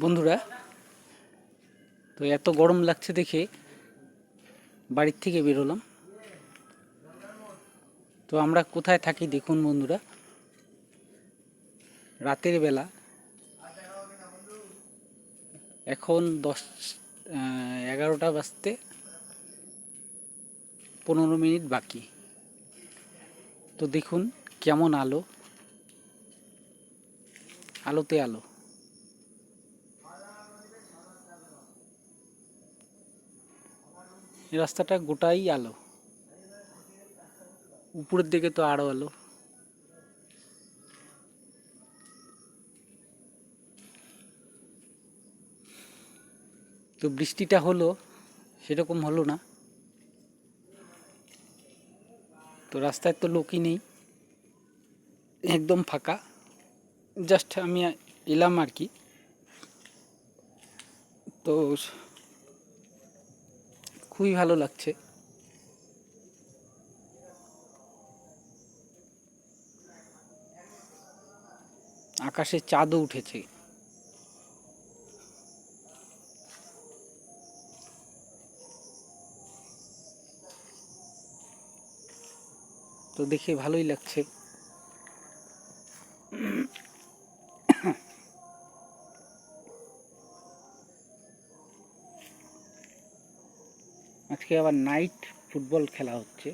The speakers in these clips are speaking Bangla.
বন্ধুরা, তো এত গরম লাগছে দেখে বাড়ির থেকে বেরোলাম তো আমরা কোথায় থাকি দেখুন বন্ধুরা। রাতের বেলা এখন দশ এগারোটা বাজতে পনেরো মিনিট বাকি। তো দেখুন কেমন আলো, আলোতে আলো। রাস্তাটা গোটাই আলো। উপরের দিকে তো আরও আলো। তো বৃষ্টিটা হলো, সেরকম হলো না। তো রাস্তায় তো লোকই নেই। একদম ফাঁকা। জাস্ট আমি এলাম আর কি। তো খুবই ভালো লাগছে। আকাশে চাঁদও উঠেছে। তো দেখে ভালোই লাগছে। আজকে আবার নাইট ফুটবল খেলা হচ্ছে।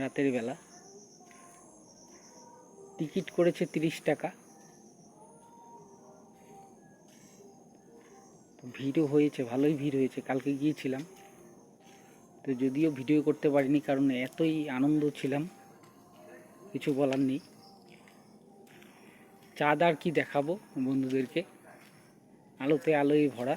রাতের বেলা। টিকিট করেছে তিরিশ টাকা। ভিড়ও হয়েছে, ভালোই ভিড় হয়েছে। কালকে গিয়েছিলাম। তো যদিও ভিডিও করতে পারিনি, কারণ এতই আনন্দ ছিলাম। কিছু বলার নেই। চাঁদ আর কি দেখাবো বন্ধুদেরকে? আলোতে আলোই ভরা।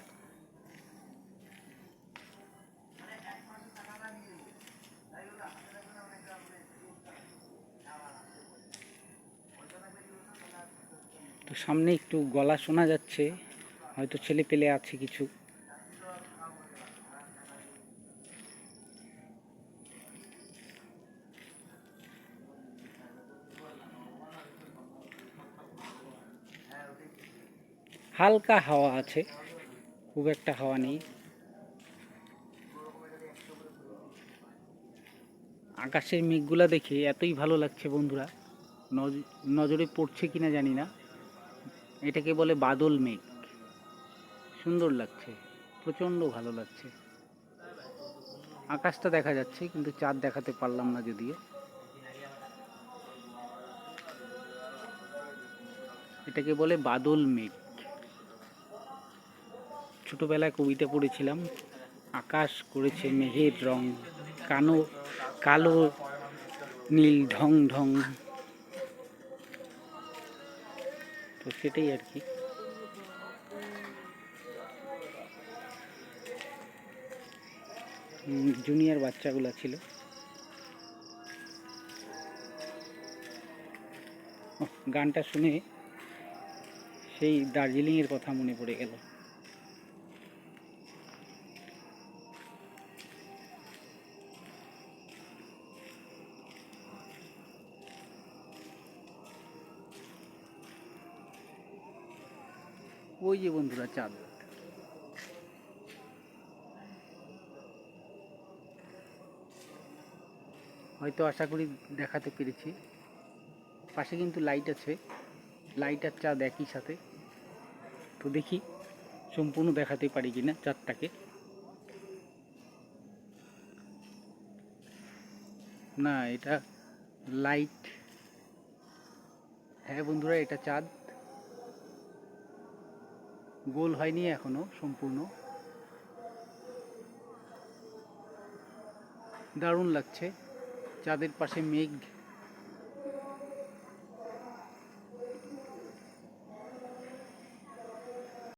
তো সামনে একটু গলা শোনা যাচ্ছে হয়তো ছেলে পেলে আছে কিছু। হালকা হাওয়া আছে, খুব একটা হাওয়া নেই। আকাশের মেঘগুলা দেখে এতই ভালো লাগছে বন্ধুরা, নজ- নজরে পড়ছে কিনা জানি না। এটাকে বলে বাদল মেঘ। সুন্দর লাগছে, প্রচণ্ড ভালো লাগছে। আকাশটা দেখা যাচ্ছে, কিন্তু চাঁদ দেখাতে পারলাম না যদিও। এটাকে বলে বাদল মেঘ। ছোটবেলায় কবিতা পড়েছিলাম। আকাশ করেছে মেঘের রং কানো কালো নীল ঢং ঢং। তো সেটাই আর কি। জুনিয়র বাচ্চাগুলো ছিল। গানটা শুনে সেই দার্জিলিংয়ের কথা মনে পড়ে গেল। ওই যে বন্ধুরা চাঁদ। হয়তো আশা করি দেখাতে পেরেছি। পাশে কিন্তু লাইট আছে। লাইট আর চাঁদ একই সাথে। তো দেখি সম্পূর্ণ দেখাতে পারি কি না চাঁদটাকে। না, এটা লাইট হ্যাঁ বন্ধুরা, এটা চাঁদ। গোল হয়নি এখনও সম্পূর্ণ। দারুণ লাগছে। চাঁদের পাশে মেঘ